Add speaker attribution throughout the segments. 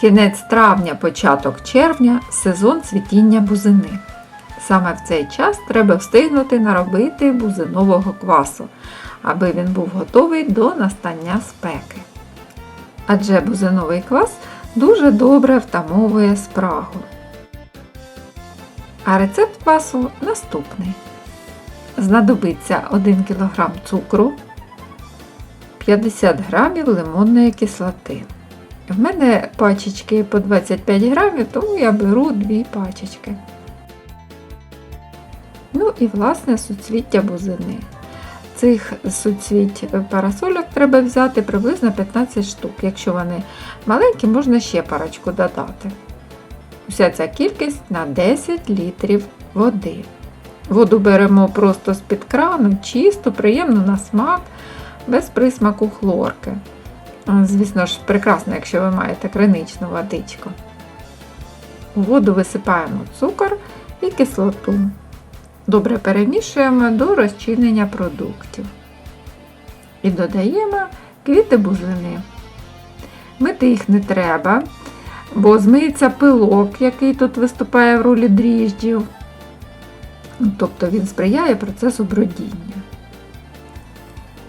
Speaker 1: Кінець травня, початок червня сезон цвітіння бузини. Саме в цей час треба встигнути наробити бузинового квасу, аби він був готовий до настання спеки. Адже бузиновий квас дуже добре втамовує спрагу. А рецепт квасу наступний. Знадобиться 1 кг цукру, 50 г лимонної кислоти. В мене пачечки по 25 грамів, тому я беру дві пачечки. Ну і власне суцвіття бузини. Цих суцвіть парасольок треба взяти приблизно 15 штук. Якщо вони маленькі, можна ще парочку додати. Вся ця кількість на 10 літрів води. Воду беремо просто з-під крану, чисту, приємну на смак, без присмаку хлорки. Звісно ж, прекрасно, якщо ви маєте криничну водичку. У воду висипаємо цукор і кислоту. Добре перемішуємо до розчинення продуктів. І додаємо квіти бузини. Мити їх не треба, бо змиється пилок, який тут виступає в ролі дріжджів. Тобто він сприяє процесу бродіння.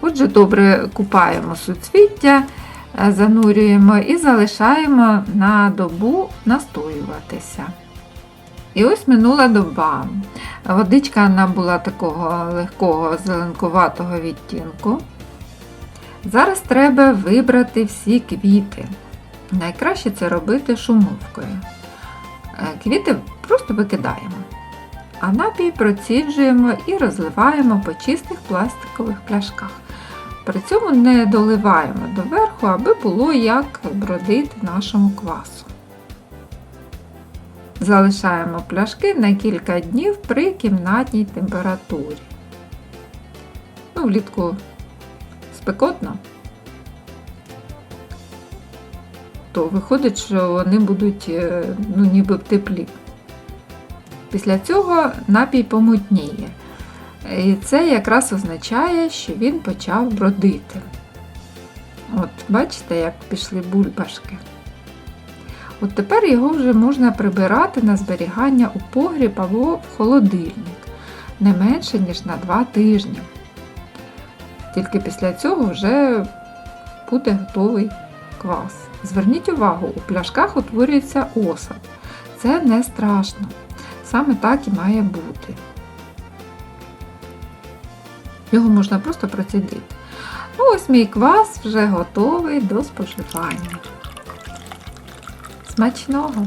Speaker 1: Отже, добре купаємо суцвіття, занурюємо і залишаємо на добу настоюватися. І ось минула доба. Водичка набула такого легкого зеленкуватого відтінку. Зараз треба вибрати всі квіти. Найкраще це робити шумовкою. Е, Квіти просто викидаємо, а напій проціджуємо і розливаємо по чистих пластикових пляшках. При цьому не доливаємо доверху, аби було як бродити нашому квасу. Залишаємо пляшки на кілька днів при кімнатній температурі. Ну, влітку спекотно, то виходить, що вони будуть е, ну, ніби в теплі. Після цього напій помутніє. І це якраз означає, що він почав бродити. От, бачите, як пішли бульбашки. От тепер його вже можна прибирати на зберігання у погріб або в холодильник не менше, ніж на 2 тижні. Тільки після цього вже буде готовий квас. Зверніть увагу, у пляшках утворюється осад. Це не страшно. Саме так і має бути. Його можна просто процідити. Ну, ось мій квас вже готовий до споживання. Смачного!